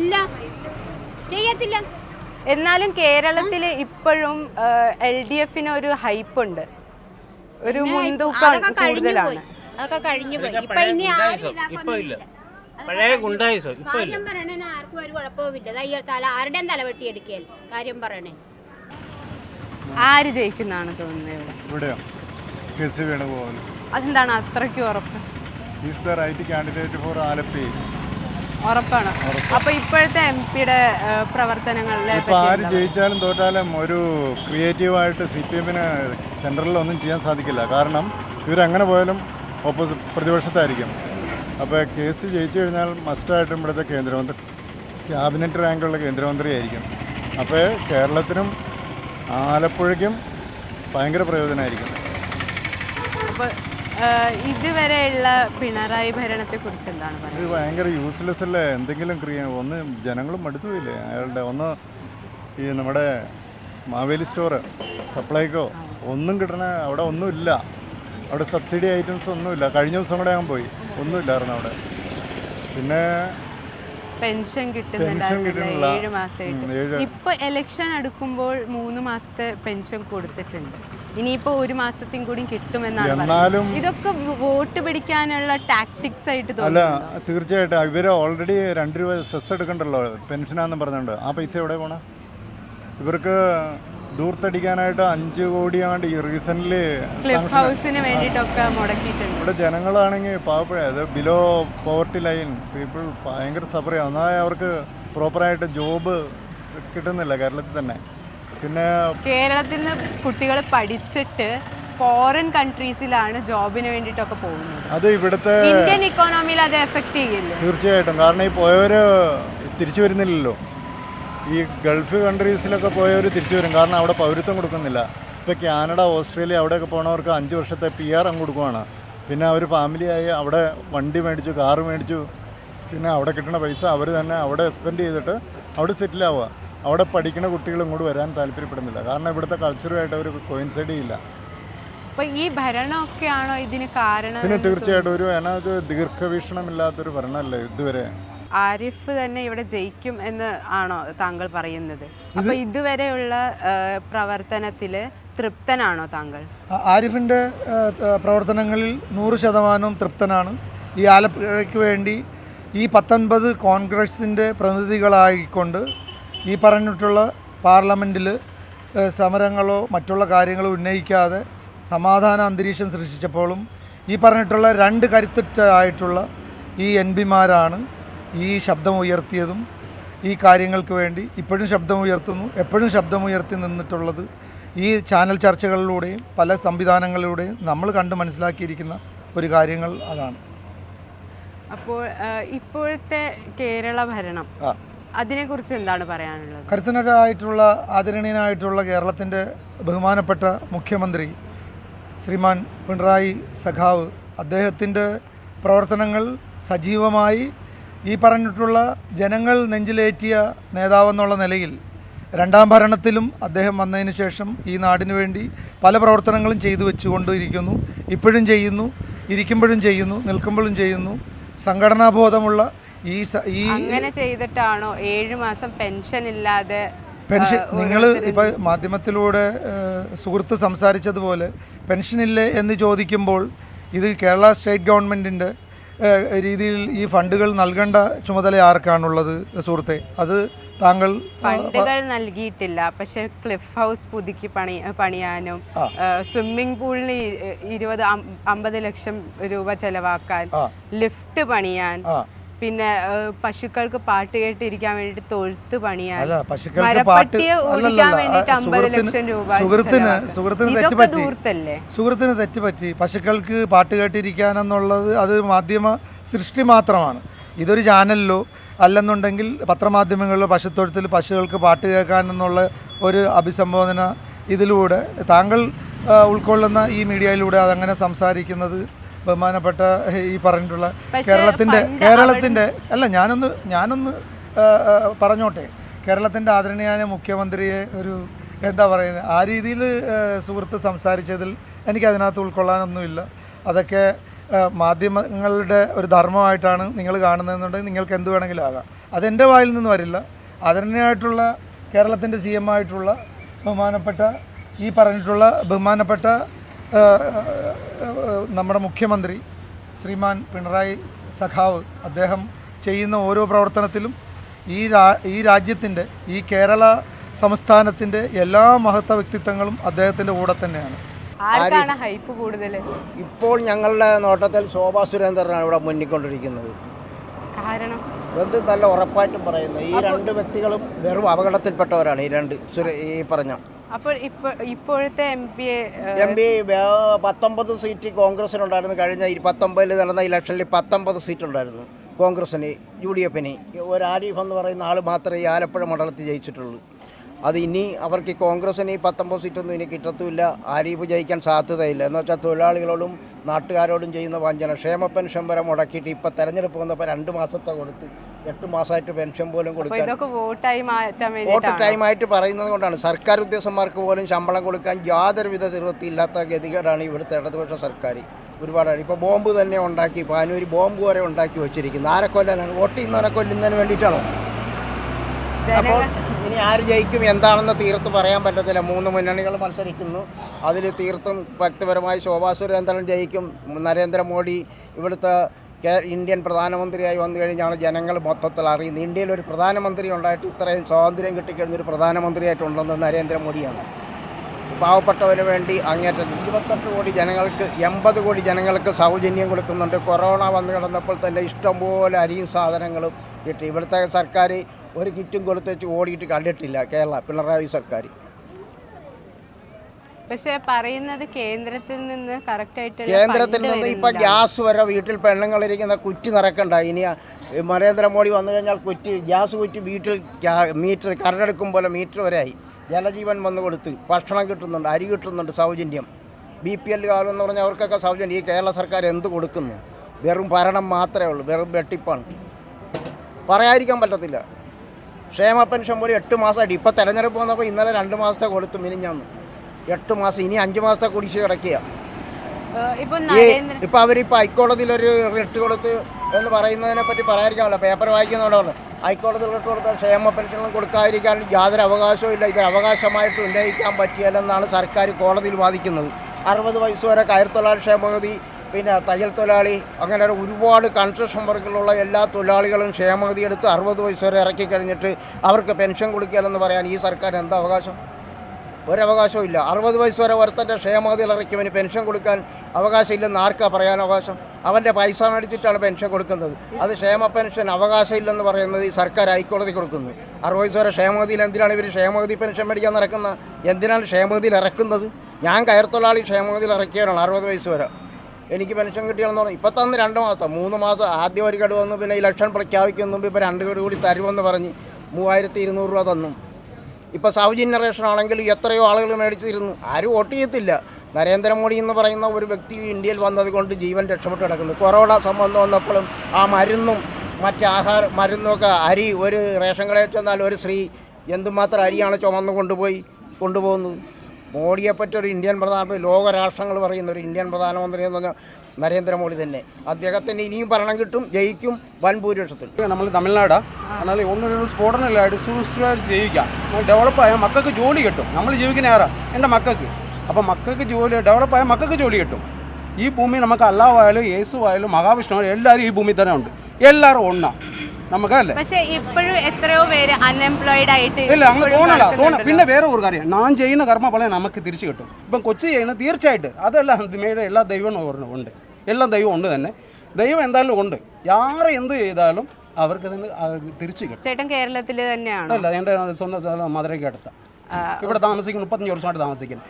ഇല്ല. ചെയ്യത്തില്ല. എന്നാലും കേരളത്തിൽ ഇപ്പോഴും എൽ ഡി എഫിന് ഒരു ഹൈപ്പ് ഉണ്ട് ഒരു മുൻതൂക്കം കൂടുതലാണ്. അതൊക്കെ കഴിഞ്ഞു പോയി. ഇപ്പൊ പഴയ ഇനി. പഴയ ഗുണ്ടായിസം? ഇപ്പൊ ആർക്കും ഒരു കുഴപ്പവും ഇല്ല തല ആരുടെയും തല വെട്ടിയെടുക്കൽ കാര്യം പറയണേ. ആര് ജയിക്കുന്നതാണ് തോന്നുന്നത് ഇവിടെ? കെ സി വേണുഗോപാൽ അതെന്താണ് അത്രയ്ക്ക് ഉറപ്പ്? Is the right candidate for Alleppey. ഉറപ്പാണ്. അപ്പൊ ഇപ്പോഴത്തെ എം പിയുടെ പ്രവർത്തനങ്ങളിലെ ഇപ്പൊ ആര് ജയിച്ചാലും തോറ്റാലും ഒരു ക്രിയേറ്റീവായിട്ട് സി പി എമ്മിന് സെൻട്രലിൽ ഒന്നും ചെയ്യാൻ സാധിക്കില്ല. കാരണം ഇവരെങ്ങനെ പോയാലും ഓപ്പോസിറ്റ് പ്രതിപക്ഷത്തായിരിക്കും. അപ്പോൾ കേസ് ജയിച്ചു കഴിഞ്ഞാൽ മസ്റ്റായിട്ടും ഇവിടുത്തെ കേന്ദ്രമന്ത്രി ക്യാബിനറ്റ് റാങ്കുള്ള കേന്ദ്രമന്ത്രിയായിരിക്കും. അപ്പോൾ കേരളത്തിനും ആലപ്പുഴയ്ക്കും ഭയങ്കര പ്രയോജനമായിരിക്കും. ഇതുവരെയുള്ള പിണറായി ഭരണത്തെ കുറിച്ച് എന്താണ് പറയുന്നത്? ഇത് ഭയങ്കര യൂസ്ലെസ് അല്ലേ? എന്തെങ്കിലും ക്രിയ ഒന്ന് ജനങ്ങളും മടുത്തുപോയില്ലേ അയാളുടെ ഒന്ന് ഈ നമ്മുടെ മാവേലി സ്റ്റോർ സപ്ലൈക്കോ ഒന്നും കിട്ടണ അവിടെ ഒന്നുമില്ല അവിടെ സബ്സിഡി ഐറ്റംസ് ഒന്നുമില്ല കഴിഞ്ഞ ദിവസം കൂടെ ഞാൻ പോയി. ഒന്നുമില്ലായിരുന്നു അവിടെ. പിന്നെ പെൻഷൻ കിട്ടുന്നുണ്ടായിരുന്നില്ല. ഏഴ് മാസമായിട്ട്. ഇപ്പൊ ഇലക്ഷൻ അടുക്കുമ്പോൾ മൂന്ന് മാസത്തെ പെൻഷൻ കൊടുത്തിട്ടുണ്ട് ഇനിയിപ്പോ ഒരു മാസത്തെയും കൂടി കിട്ടുമെന്നാണ്. ഇതൊക്കെ വോട്ട് പിടിക്കാനുള്ള ടാക്ടിക്സ് ആയിട്ട് അല്ല തീർച്ചയായിട്ടും ഇവർ ഓൾറെഡി രണ്ട് രൂപ സെസ് എടുക്കണ്ടല്ലോ പെൻഷനാന്ന് പറഞ്ഞുകൊണ്ട് ആ പൈസ എവിടെ പോണ ഇവർക്ക് ദൂർത്തടിക്കാനായിട്ട് അഞ്ച് കോടിയാണ്ട് ഈ മുടക്കിയിട്ടുണ്ട്. ഇവിടെ ജനങ്ങളാണെങ്കിൽ പാവപ്പെട്ട അത് ബിലോ പോവർട്ടി ലൈൻ പീപ്പിൾ ഭയങ്കര സഫർ ചെയ്യും. എന്നാൽ അവർക്ക് പ്രോപ്പറായിട്ട് ജോബ് കിട്ടുന്നില്ല കേരളത്തിൽ തന്നെ. പിന്നെ കേരളത്തിൽ നിന്ന് കുട്ടികൾ പഠിച്ചിട്ട് ഫോറിൻ കൺട്രീസിലാണ് ജോബിന് വേണ്ടിട്ടൊക്കെ പോകുന്നത്. അത് ഇവിടുത്തെ ഇന്ത്യൻ ഇക്കോണമിയിൽ അത് എഫക്ട് ചെയ്യില്ല? തീർച്ചയായിട്ടും. കാരണം ഈ പോയവര് തിരിച്ചു വരുന്നില്ലല്ലോ. ഈ ഗൾഫ് കൺട്രീസിലൊക്കെ പോയവർ തിരിച്ചു വരും. കാരണം അവിടെ പൗരത്വം കൊടുക്കുന്നില്ല. ഇപ്പോൾ കാനഡ ഓസ്ട്രേലിയ അവിടെയൊക്കെ പോണവർക്ക് അഞ്ച് വർഷത്തെ പി ആർ അങ്ങ് കൊടുക്കുവാണ്. പിന്നെ അവർ ഫാമിലിയായി അവിടെ വണ്ടി മേടിച്ചു കാറ് മേടിച്ചു. പിന്നെ അവിടെ കിട്ടുന്ന പൈസ അവർ തന്നെ അവിടെ സ്പെൻഡ് ചെയ്തിട്ട് അവിടെ സെറ്റിൽ ആവുക. അവിടെ പഠിക്കുന്ന കുട്ടികൾ ഇങ്ങോട്ട് വരാൻ താല്പര്യപ്പെടുന്നില്ല. കാരണം ഇവിടുത്തെ കൾച്ചറുമായിട്ട് അവർ കോയിൻസൈഡ് ചെയ്യില്ല. ഈ ഭരണമൊക്കെയാണോ ഇതിന് കാരണം പിന്നെ തീർച്ചയായിട്ടും ഒരു അതിനകത്ത് ദീർഘവീക്ഷണമില്ലാത്തൊരു ഭരണമല്ലേ ഇതുവരെ? ആരിഫ് തന്നെ ഇവിടെ ജയിക്കും എന്ന് ആണോ താങ്കൾ പറയുന്നത്? അപ്പൊ ഇതുവരെയുള്ള പ്രവർത്തനത്തിൽ തൃപ്തനാണോ താങ്കൾ? ആ- ആരിഫിന്റെ ആ, ആ, പ്രവർത്തനങ്ങളിൽ നൂറ് ശതമാനവും തൃപ്തനാണ്. ഈ ആലപ്പുഴയ്ക്ക് വേണ്ടി ഈ പത്തൊൻപത് കോൺഗ്രസിന്റെ പ്രതിനിധികളായിക്കൊണ്ട് ഈ പറഞ്ഞിട്ടുള്ള പാർലമെന്റിൽ സമരങ്ങളോ മറ്റുള്ള കാര്യങ്ങളോ ഉന്നയിക്കാതെ സമാധാന അന്തരീക്ഷം സൃഷ്ടിച്ചപ്പോഴും ഈ പറഞ്ഞിട്ടുള്ള രണ്ട് കരുത്തുറ്റായിട്ടുള്ള ഈ എൻ പിമാരാണ് ഈ ശബ്ദം ഉയർത്തിയതും ഈ കാര്യങ്ങൾക്ക് വേണ്ടി ഇപ്പോഴും ശബ്ദമുയർത്തുന്നു എപ്പോഴും ശബ്ദമുയർത്തി നിന്നിട്ടുള്ളത് ഈ ചാനൽ ചർച്ചകളിലൂടെയും പല സംവിധാനങ്ങളിലൂടെയും നമ്മൾ കണ്ട് മനസ്സിലാക്കിയിരിക്കുന്ന ഒരു കാര്യങ്ങൾ അതാണ്. അപ്പോൾ ഇപ്പോഴത്തെ കേരള ഭരണം അതിനെക്കുറിച്ച് എന്താണ് പറയാനുള്ളത്? കരുത്തനായിട്ടുള്ള ആദരണീയനായിട്ടുള്ള കേരളത്തിന്റെ ബഹുമാനപ്പെട്ട മുഖ്യമന്ത്രി ശ്രീമാൻ പിണറായി സഖാവ് അദ്ദേഹത്തിന്റെ പ്രവർത്തനങ്ങൾ സജീവമായി ഈ പറഞ്ഞിട്ടുള്ള ജനങ്ങൾ നെഞ്ചിലേറ്റിയ നേതാവെന്നുള്ള നിലയിൽ രണ്ടാം ഭരണത്തിലും അദ്ദേഹം വന്നതിന് ശേഷം ഈ നാടിനു വേണ്ടി പല പ്രവർത്തനങ്ങളും ചെയ്തു വെച്ചുകൊണ്ടിരിക്കുന്നു. ഇപ്പോഴും ചെയ്യുന്നു ഇരിക്കുമ്പോഴും ചെയ്യുന്നു നിൽക്കുമ്പോഴും ചെയ്യുന്നു. സംഘടനാബോധമുള്ള ഈ ഈ അങ്ങനെ ചെയ്തിട്ടാണോ ഏഴ് മാസം പെൻഷൻ ഇല്ലാതെ പെൻഷൻ നിങ്ങൾ ഇപ്പോൾ മാധ്യമത്തിലൂടെ സുഹൃത്ത് സംസാരിച്ചതുപോലെ പെൻഷനില്ലേ എന്ന് ചോദിക്കുമ്പോൾ ഇത് കേരള സ്റ്റേറ്റ് ഗവൺമെന്റിന്റെ രീതിയിൽ ഈ ഫണ്ടുകൾ നൽകേണ്ട ചുമതല ആർക്കാണുള്ളത് സുഹൃത്തെ? അത് താങ്കൾ ഫണ്ടുകൾ നൽകിയിട്ടില്ല. പക്ഷെ ക്ലിഫ് ഹൗസ് പുതുക്കി പണി പണിയാനും സ്വിമ്മിംഗ് പൂളിന് ഇരുപത് അമ്പത് ലക്ഷം രൂപ ചെലവാക്കാൻ ലിഫ്റ്റ് പണിയാൻ പിന്നെ പശുക്കൾക്ക് പാട്ട് കേട്ടിരിക്കാൻ വേണ്ടിട്ട് തൊഴുത്ത് പണിയാണ് അല്ല പശുക്കൾക്ക് പാട്ട് മരപ്പട്ടിയെ ഓടിക്കാൻ വേണ്ടിട്ട് അമ്പത് സുഹൃത്തിന് ലക്ഷം രൂപ സുഹൃത്തിന്. സുഹൃത്തിന് തെറ്റുപറ്റി. ദൂർത്തല്ലേ സുഹൃത്തിന് തെറ്റുപറ്റി. പശുക്കൾക്ക് പാട്ട് കേട്ടിരിക്കാനെന്നുള്ളത് അത് മാധ്യമ സൃഷ്ടി മാത്രമാണ്. ഇതൊരു ചാനലിലോ അല്ലെന്നുണ്ടെങ്കിൽ പത്രമാധ്യമങ്ങളിലോ പശുത്തൊഴുത്തിൽ പശുക്കൾക്ക് പാട്ട് കേൾക്കാനെന്നുള്ള ഒരു അഭിസംബോധന ഇതിലൂടെ താങ്കൾ ഉൾക്കൊള്ളുന്ന ഈ മീഡിയയിലൂടെ അതങ്ങനെ സംസാരിക്കുന്നത് ബഹുമാനപ്പെട്ട ഈ പറഞ്ഞിട്ടുള്ള കേരളത്തിന്റെ കേരളത്തിന്റെ അല്ല ഞാനൊന്ന് ഞാനൊന്ന് പറഞ്ഞോട്ടെ. കേരളത്തിന്റെ ആദരണീയായ മുഖ്യമന്ത്രിയെ ഒരു എന്താ പറയുന്നത് ആ രീതിയിൽ സുഹൃത്ത് സംസാരിച്ചതിൽ എനിക്ക് അതിനകത്ത് ഉൾക്കൊള്ളാനൊന്നുമില്ല. അതൊക്കെ മാധ്യമങ്ങളുടെ ഒരു ധർമ്മമായിട്ടാണ് നിങ്ങൾ കാണുന്നതെന്നുണ്ടെങ്കിൽ നിങ്ങൾക്ക് എന്ത് വേണമെങ്കിലും ആകാം. അതെന്റെ വായിൽ നിന്ന് വരില്ല. ആദരണീയമായിട്ടുള്ള കേരളത്തിന്റെ സി എം ആയിട്ടുള്ള ബഹുമാനപ്പെട്ട ഈ പറഞ്ഞിട്ടുള്ള ബഹുമാനപ്പെട്ട നമ്മുടെ മുഖ്യമന്ത്രി ശ്രീമാൻ പിണറായി സഖാവ് അദ്ദേഹം ചെയ്യുന്ന ഓരോ പ്രവർത്തനത്തിലും ഈ രാ ഈ രാജ്യത്തിന്റെ ഈ കേരള സംസ്ഥാനത്തിന്റെ എല്ലാ മഹത്വ വ്യക്തിത്വങ്ങളും അദ്ദേഹത്തിന്റെ കൂടെ തന്നെയാണ്. ആർക്കാണ് ഹൈപ്പ് കൂടുതൽ ഇപ്പോൾ ഞങ്ങളുടെ നോട്ടത്തിൽ ശോഭാ സുരേന്ദ്രനാണ് ഇവിടെ മുന്നിക്കൊണ്ടിരിക്കുന്നത്. കാരണം? എന്ത് നല്ല ഉറപ്പായിട്ടും പറയുന്നത് ഈ രണ്ട് വ്യക്തികളും വെറും അപകടത്തിൽപ്പെട്ടവരാണ് ഈ രണ്ട് സുര ഈ പറഞ്ഞ അപ്പോൾ ഇപ്പോഴത്തെ എം പി എം പി പത്തൊമ്പത് സീറ്റ് കോൺഗ്രസിനുണ്ടായിരുന്നു. കഴിഞ്ഞ പത്തൊമ്പതിൽ നടന്ന ഇലക്ഷനിൽ പത്തൊമ്പത് സീറ്റ് ഉണ്ടായിരുന്നു കോൺഗ്രസിന് യു ഡി എഫിന്. ഒരു ആരിഫ് എന്ന് പറയുന്ന ആൾ മാത്രമേ ആലപ്പുഴ മണ്ഡലത്തിൽ ജയിച്ചിട്ടുള്ളൂ. അത് ഇനി അവർക്ക് കോൺഗ്രസിന് ഈ പത്തൊമ്പത് സീറ്റൊന്നും ഇനി കിട്ടത്തുമില്ല. ആരിഫ് ജയിക്കാൻ സാധ്യതയില്ല. എന്ന് വെച്ചാൽ തൊഴിലാളികളോടും നാട്ടുകാരോടും ചെയ്യുന്ന വഞ്ചന. ക്ഷേമ പെൻഷൻ വരെ മുടക്കിയിട്ട് ഇപ്പം തെരഞ്ഞെടുപ്പ് വന്നപ്പോൾ രണ്ട് മാസത്തെ കൊടുത്ത് എട്ട് മാസമായിട്ട് പെൻഷൻ പോലും കൊടുക്കാൻ വോട്ട് ടൈം ടൈമായിട്ട് പറയുന്നത് കൊണ്ടാണ്. സർക്കാർ ഉദ്യോഗസ്ഥന്മാർക്ക് പോലും ശമ്പളം കൊടുക്കാൻ യാതൊരുവിധ ഇല്ലാത്ത ഗതികേടാണ് ഇവിടുത്തെ ഇടതുപക്ഷ സർക്കാർ. ഒരുപാടാണ് ഇപ്പോൾ ബോംബ് തന്നെ ഉണ്ടാക്കി പാനൂരി ബോംബ് വരെ ഉണ്ടാക്കി വെച്ചിരിക്കുന്നു. ആരെ കൊല്ലാനാണ്? വോട്ട് ചെയ്യുന്നവരെ കൊല്ലുന്നതിന് വേണ്ടിയിട്ടാണോ? അപ്പോൾ ഇനി ആര് ജയിക്കും എന്താണെന്ന് തീർത്ത് പറയാൻ പറ്റത്തില്ല. മൂന്ന് മുന്നണികൾ മത്സരിക്കുന്നു. അതിൽ തീർത്തും വ്യക്തിപരമായി ശോഭാ സുരേന്ദ്രൻ ജയിക്കും. നരേന്ദ്രമോദി ഇവിടുത്തെ ഇന്ത്യൻ പ്രധാനമന്ത്രിയായി വന്നു കഴിഞ്ഞാണ് ജനങ്ങൾ മൊത്തത്തിൽ അറിയുന്നത്. ഇന്ത്യയിൽ ഒരു പ്രധാനമന്ത്രി ഉണ്ടായിട്ട് ഇത്രയും സ്വാതന്ത്ര്യം കിട്ടിക്കഴിഞ്ഞൊരു പ്രധാനമന്ത്രിയായിട്ടുണ്ടെന്ന് നരേന്ദ്രമോദിയാണ് പാവപ്പെട്ടവന് വേണ്ടി അങ്ങേറ്റം ഇരുപത്തെട്ട് കോടി ജനങ്ങൾക്ക് എൺപത് കോടി ജനങ്ങൾക്ക് സൗജന്യം കൊടുക്കുന്നുണ്ട്. കൊറോണ വന്നു കിടന്നപ്പോൾ തന്നെ ഇഷ്ടംപോലെ അരിയും സാധനങ്ങളും കിട്ടി. ഇവിടുത്തെ സർക്കാർ ഒരു കിറ്റും കൊടുത്തേച്ച് ഓടിയിട്ട് കണ്ടിട്ടില്ല കേരള പിണറായി സർക്കാർ. പക്ഷേ പറയുന്നത് കേന്ദ്രത്തിൽ നിന്ന് കറക്റ്റായിട്ട് കേന്ദ്രത്തിൽ നിന്ന് ഇപ്പം ഗ്യാസ് വരെ വീട്ടിൽ പെണ്ണുങ്ങളിരിക്കുന്ന കുറ്റി നിറക്കണ്ട. ഇനി നരേന്ദ്രമോദി വന്നു കഴിഞ്ഞാൽ കുറ്റി ഗ്യാസ് കുറ്റി വീട്ടിൽ മീറ്റർ കരടെടുക്കും പോലെ മീറ്റർ വരെ ആയി. ജലജീവൻ വന്നു കൊടുത്ത് ഭക്ഷണം കിട്ടുന്നുണ്ട് അരി കിട്ടുന്നുണ്ട് സൗജന്യം. ബി പി എല്ലുകാർ എന്ന് പറഞ്ഞാൽ അവർക്കൊക്കെ സൗജന്യം. ഈ കേരള സർക്കാർ എന്ത് കൊടുക്കുന്നു? വെറും ഭരണം മാത്രമേ ഉള്ളൂ വെറും വെട്ടിപ്പാണ്. പറയാതിരിക്കാൻ പറ്റത്തില്ല. ക്ഷേമ പെൻഷൻ പോലും എട്ട് മാസമായിട്ട്. ഇപ്പോൾ തെരഞ്ഞെടുപ്പ് വന്നപ്പോൾ ഇന്നലെ രണ്ട് മാസത്തെ കൊടുത്തു മിനിഞ്ഞാന്ന് എട്ട് മാസം ഇനി അഞ്ച് മാസത്തെ കുടിശ്ശി കിടക്കുക ഈ ഇപ്പൊ അവരിപ്പോ ഹൈക്കോടതിയിൽ ഒരു റിട്ട് കൊടുത്ത് എന്ന് പറയുന്നതിനെ പറ്റി പറയാതിരിക്കാമല്ലോ. പേപ്പർ വായിക്കുന്നതുകൊണ്ടാണ് ഹൈക്കോടതിയിൽ റിട്ട് കൊടുത്താൽ ക്ഷേമ പെൻഷനും കൊടുക്കാതിരിക്കാൻ യാതൊരു അവകാശവും ഇല്ല. ഇത് അവകാശമായിട്ട് ഉന്നയിക്കാൻ പറ്റിയല്ലെന്നാണ് സർക്കാർ കോടതിയിൽ വാദിക്കുന്നത്. അറുപത് വയസ്സ് വരെ കയർ തൊഴിലാളി ക്ഷേമനിധി പിന്നെ തയ്യൽ തൊഴിലാളി അങ്ങനെ ഒരു ഒരുപാട് കൺസ്ട്രക്ഷൻ വർക്കിലുള്ള എല്ലാ തൊഴിലാളികളും ക്ഷേമഗതി എടുത്ത് അറുപത് വയസ്സ് വരെ ഇറക്കി കഴിഞ്ഞിട്ട് അവർക്ക് പെൻഷൻ കൊടുക്കുകയെന്ന് പറയാൻ ഈ സർക്കാർ എന്താ അവകാശം? ഒരവകാശവും ഇല്ല. അറുപത് വയസ്സ് വരെ ഒരുത്തന്റെ ക്ഷേമഗതിയിൽ ഇറക്കിയവന് പെൻഷൻ കൊടുക്കാൻ അവകാശം ഇല്ലെന്ന് ആർക്കാ പറയാൻ അവകാശം? അവന്റെ പൈസ മേടിച്ചിട്ടാണ് പെൻഷൻ കൊടുക്കുന്നത്. അത് ക്ഷേമ പെൻഷൻ അവകാശം ഇല്ലെന്ന് പറയുന്നത് ഈ സർക്കാർ ഹൈക്കോടതി കൊടുക്കുന്നു. അറുപത് വയസ്സ് വരെ ക്ഷേമഗതിയിൽ എന്തിനാണ് ഇവർ ക്ഷേമഗതി പെൻഷൻ മേടിക്കാൻ നടക്കുന്നത്? എന്തിനാണ് ക്ഷേമഗതിയിൽ ഇറക്കുന്നത്? ഞാൻ കയർത്തൊള്ളാളി ക്ഷേമഗതിയിൽ ഇറക്കിയവരാണ് അറുപത് വയസ്സ് വരെ. എനിക്ക് പെൻഷൻ കിട്ടിയാണെന്ന് പറഞ്ഞു. ഇപ്പം തന്ന് രണ്ട് മാസം മൂന്ന് മാസം ആദ്യം ഒരു ഗഡു വന്നു പിന്നെ ഇലക്ഷൻ പ്രഖ്യാപിക്കുന്നു ഇപ്പോൾ രണ്ട് ഗഡു കൂടി തരുമെന്ന് പറഞ്ഞ് മൂവായിരത്തി ഇരുന്നൂറ് രൂപ തന്നു. ഇപ്പോൾ സൗജന്യ റേഷൻ ആണെങ്കിൽ എത്രയോ ആളുകൾ മേടിച്ചിരുന്നു. ആരും വോട്ട് ചെയ്യത്തില്ല. നരേന്ദ്രമോദി എന്ന് പറയുന്ന ഒരു വ്യക്തി ഇന്ത്യയിൽ വന്നത് കൊണ്ട് ജീവൻ രക്ഷപ്പെട്ട് കിടക്കുന്നു. കൊറോണ സംബന്ധം വന്നപ്പോഴും ആ മരുന്നും മറ്റ് ആഹാര മരുന്നൊക്കെ അരി ഒരു റേഷൻ കടയിൽ ചെന്നാൽ ഒരു സ്ത്രീ എന്തുമാത്രം അരിയാണ് ചുമന്ന് കൊണ്ടുപോയി കൊണ്ടുപോകുന്നത്? മോഡിയെപ്പറ്റി ഒരു ഇന്ത്യൻ പ്രധാനമന്ത്രി ലോകരാഷ്ട്രങ്ങൾ പറയുന്ന ഒരു ഇന്ത്യൻ പ്രധാനമന്ത്രി എന്ന് പറഞ്ഞാൽ നരേന്ദ്രമോദി തന്നെ. അദ്ദേഹത്തിന് ഇനിയും ഭരണം കിട്ടും ജയിക്കും വൻ ഭൂരിപക്ഷത്തിൽ. നമ്മൾ തമിഴ്നാടാണ് എന്നാൽ ഒന്നൊരു സ്ഫോടനമില്ലായിട്ട് സുസ്ഥിരമായിട്ട് ജീവിക്കാം. ഡെവലപ്പായ മക്കൾക്ക് ജോലി കിട്ടും. നമ്മൾ ജീവിക്കുന്ന ആരാ എന്റെ മക്കൾക്ക്. അപ്പോൾ മക്കൾക്ക് ജോലി ഡെവലപ്പായ മക്കൾക്ക് ജോലി കിട്ടും. ഈ ഭൂമി നമുക്ക് അല്ലാവായാലും യേസുവായാലും മഹാവിഷ്ണു എല്ലാവരും ഈ ഭൂമി തന്നെ ഉണ്ട്. എല്ലാവരും നമുക്കല്ലേ? പക്ഷേ ഇപ്പോഴും എത്രയോ പേര് അൺഎംപ്ലോയിഡ് ആയിട്ട് ഇല്ല അങ്ങ് തോന്നല തോന്ന പിന്നെ വേറെ ഒരു കാര്യം. ഞാൻ ചെയ്യുന്ന കർമ്മ ഫലം നമുക്ക് തിരിച്ചു കിട്ടും. ഇപ്പം കൊച്ചു ചെയ്യുന്ന തീർച്ചയായിട്ടും അതല്ല മേടെ എല്ലാ ദൈവവും ഉണ്ട്. എല്ലാം ദൈവം ഉണ്ട് തന്നെ. ദൈവം എന്തായാലും ഉണ്ട്. ആരെ എന്ത് ചെയ്താലും അവർക്ക് തിരിച്ചു കിട്ടും. ചേട്ടൻ കേരളത്തിൽ തന്നെയാണോ? അല്ല എന്റെ സ്വന്തം സ്ഥലം മധുരയ്ക്ക് അടുത്ത. ഇവിടെ താമസിക്കുന്നു മുപ്പത്തഞ്ച് വർഷമായിട്ട് താമസിക്കുന്നു.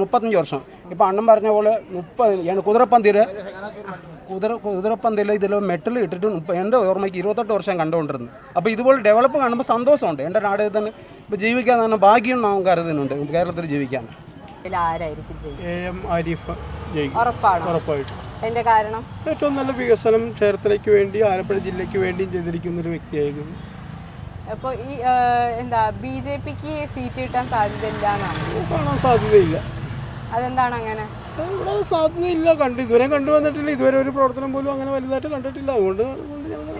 മുപ്പത്തഞ്ച് വർഷം. ഇപ്പം അണ്ണൻ പറഞ്ഞ പോലെ മുപ്പത് കുതിരപ്പന്തിര് കുതിര കുതിരപ്പന്തിയിൽ ഇതിൽ മെറ്റൽ ഇട്ടിട്ട് എന്റെ ഓർമ്മയ്ക്ക് ഇരുപത്തെട്ട് വർഷം കണ്ടുകൊണ്ടിരുന്നു. അപ്പോൾ ഇതുപോലെ ഡെവലപ്പ് കാണുമ്പോൾ സന്തോഷമുണ്ട്. എന്റെ നാട് തന്നെ ഇപ്പോൾ ജീവിക്കാൻ തന്നെ ഭാഗ്യം നാം കരുതുന്നുണ്ട്. കേരളത്തിൽ ജീവിക്കാൻ. ഇതിൽ ആരായിരിക്കും ചെയ്യുക എ എം ആരിഫ് ജയിക്കും. ഉറപ്പാണോ? ഉറപ്പായിട്ടും. അതിന്റെ കാരണം? ഏറ്റവും നല്ല വികസനം ചേർത്തലയ്ക്ക് വേണ്ടി ആലപ്പുഴ ജില്ലയ്ക്ക് വേണ്ടിയും ചെയ്തിരിക്കുന്ന ഒരു വ്യക്തിയായിരുന്നു. അപ്പോൾ ഈ എന്താ ബി ജെ പിക്ക് സീറ്റ് കിട്ടാൻ സാധ്യതയില്ല എന്നാണ്? കാണാൻ സാധ്യതയില്ല. അതെന്താണ് അങ്ങനെ? ഇവിടെ സാധ്യതയില്ല. കണ്ടു ഇതുവരെ കണ്ടുവന്നിട്ടില്ല ഇതുവരെ ഒരു പ്രവർത്തനം പോലും അങ്ങനെ വലുതായിട്ട് കണ്ടിട്ടില്ല. അതുകൊണ്ട്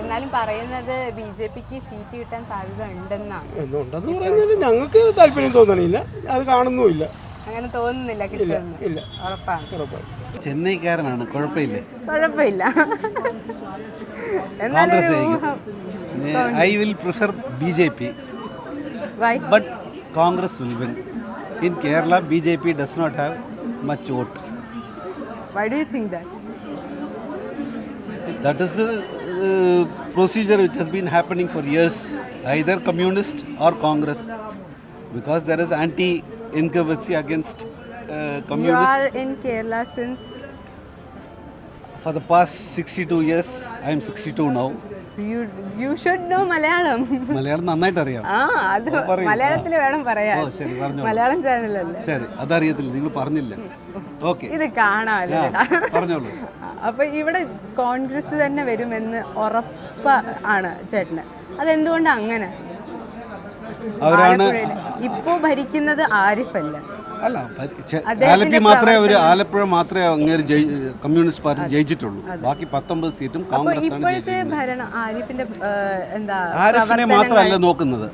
എന്നാലും പറയുന്നത് ബി ജെ പിക്ക് സീറ്റ് കിട്ടാൻ സാധ്യത ഉണ്ടെന്നാണ് ഉണ്ടെന്ന് പറയുന്നത് ഞങ്ങൾക്ക് താല്പര്യം തോന്നണില്ല. അത് കാണുന്നുമില്ല. അങ്ങനെ തോന്നുന്നില്ല ഇല്ല. ഉറപ്പാണ്. ഉറപ്പായി ചെന്നൈക്കാരനാണ്. കുഴപ്പമില്ല. കുഴപ്പമില്ല. Congress I will prefer B J P. Why but Congress will win. In Kerala B J P does not have much vote. Why do you think that? That is the uh, procedure which has been happening for years, either communist or Congress, because there is anti-incumbency against uh, communist. You are in Kerala since? For the past 62 years, I am 62 now. You you should know Malayalam. Malayalam നന്നായിട്ട് അറിയാം ആ അത്. മലയാളത്തിൽ വേണം പറയാൻ. മലയാളം ചാനലല്ലേ? ശരി അതറിയത്തില്ല നിങ്ങൾ പറഞ്ഞില്ല. ഓക്കെ. ഇത് കാണാമല്ലോ. പറഞ്ഞോളൂ. അപ്പൊ ഇവിടെ കോൺഗ്രസ് തന്നെ വരുമെന്ന് ഉറപ്പ ആണ് ചേട്ടന്. അതെന്തുകൊണ്ട് അങ്ങനെ? അവരാണ്. ഇപ്പോ ഭരിക്കുന്നത് ആരിഫല്ല? അല്ല ആലപ്പി മാത്രമേ അവർ ആലപ്പുഴ മാത്രമേ അങ്ങേര് കമ്മ്യൂണിസ്റ്റ് പാർട്ടി ജയിച്ചിട്ടുള്ളൂ. ബാക്കി പത്തൊമ്പത് സീറ്റും കോൺഗ്രസ് ആരിഫിനെ മാത്രമല്ല നോക്കുന്നത്.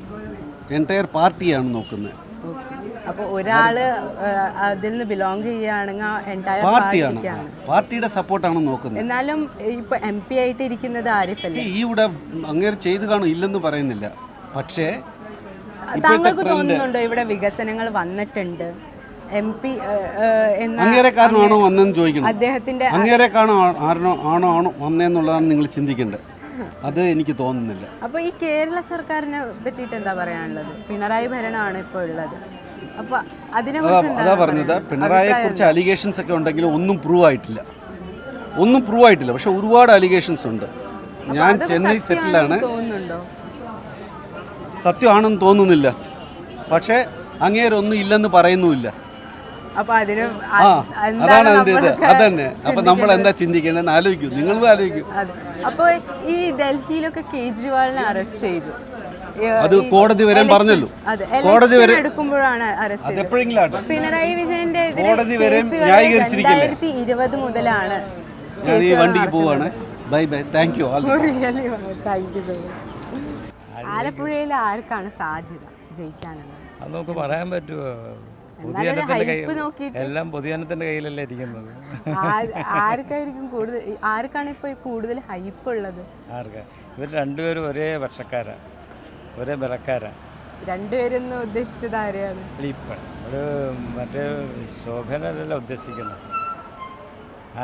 എന്റയർ പാർട്ടിയാണ് നോക്കുന്നത്. അപ്പോൾ ഒരാൾ അതിൽ നിന്ന് ബിലോങ് ചെയ്യുകയാണെങ്കിൽ പാർട്ടിയാണ്. പാർട്ടിയുടെ സപ്പോർട്ടാണ് നോക്കുന്നത്. എന്നാലും ഇപ്പൊ എം പി ആയിട്ട് ഇരിക്കുന്നത് ആരിഫല്ലേ? See, ഈ ഇവിടെ അങ്ങേര് ചെയ്തു കാണും ഇല്ലെന്ന് പറയുന്നില്ല. പക്ഷേ താങ്കൾക്ക് തോന്നുന്നുണ്ടോ ഇവിടെ വികസനങ്ങൾ വന്നിട്ടുണ്ട്? എം പി വന്നെന്ന് ചോദിക്കണം. അദ്ദേഹത്തിന്റെ ആണോ നിങ്ങൾ ചിന്തിക്കേണ്ടത്. അത് എനിക്ക് തോന്നുന്നില്ല. അപ്പൊ ഈ കേരള സർക്കാരിനെ പറ്റിയിട്ട് എന്താ പറയാനുള്ളത്? പിണറായി ഭരണമാണ് ഇപ്പോൾ ഉള്ളത്. അപ്പൊ അതിനെ അതാ പറഞ്ഞത്. പിണറായിയെ കുറിച്ച് അലിഗേഷൻസ് ഒക്കെ ഉണ്ടെങ്കിലും ഒന്നും പ്രൂവ് ആയിട്ടില്ല. ഒന്നും പ്രൂവ് ആയിട്ടില്ല. പക്ഷെ ഒരുപാട് അലിഗേഷൻസ് ഉണ്ട്. ഞാൻ ചെന്നൈ സെറ്റിലാണ്. സത്യമാണെന്ന് തോന്നുന്നില്ല. പക്ഷേ അങ്ങേരൊന്നും ഇല്ലെന്ന് പറയുന്നുമില്ല. അതാണ് അതിന്റെ ഇത്. അതന്നെ. അപ്പൊ നമ്മൾ എന്താ ചിന്തിക്കേണ്ടത് ആലോചിക്കും. നിങ്ങളും ആലോചിക്കും. അപ്പോൾ ഈ ഡൽഹിയിലൊക്കെ കേജ്രിവാളിനെ അറസ്റ്റ് ചെയ്തു. അത് കോടതി വരെ പറഞ്ഞല്ലോ. അതെ കോടതി വരെ- എടുക്കുമ്പോഴാണ് അറസ്റ്റ് പിണറായി വിജയന്റെ കോടതി വരെ? രണ്ടായിരത്തി ഇരുപത് മുതലാണ് ഞാൻ ഈ വണ്ടിക്ക്. പോവാണ്. Bye bye. Thank you thank you so much. ആലപ്പുഴയിൽ ആർക്കാണ് സാധ്യത ജയിക്കാനുള്ളത് അത് നമുക്ക് പറയാൻ പറ്റുമോ? എല്ലാം പൊതുജനത്തിന്റെ കയ്യിലല്ലേ ഇരിക്കുന്നത്? ആർക്കായിരിക്കും കൂടുതൽ ആർക്കാണ് ഇപ്പൊ കൂടുതൽ ഹൈപ്പ് ഉള്ളത്? ആർക്കാ? ഇവർ രണ്ടുപേരും ഒരേ പക്ഷക്കാരാ. ഒരേ ബലക്കാരാ രണ്ടുപേരും ഉദ്ദേശിച്ചത് ആരെയാണ്? ഇപ്പം ഒരു മറ്റേ ശോഭനല്ല ഉദ്ദേശിക്കുന്നത്.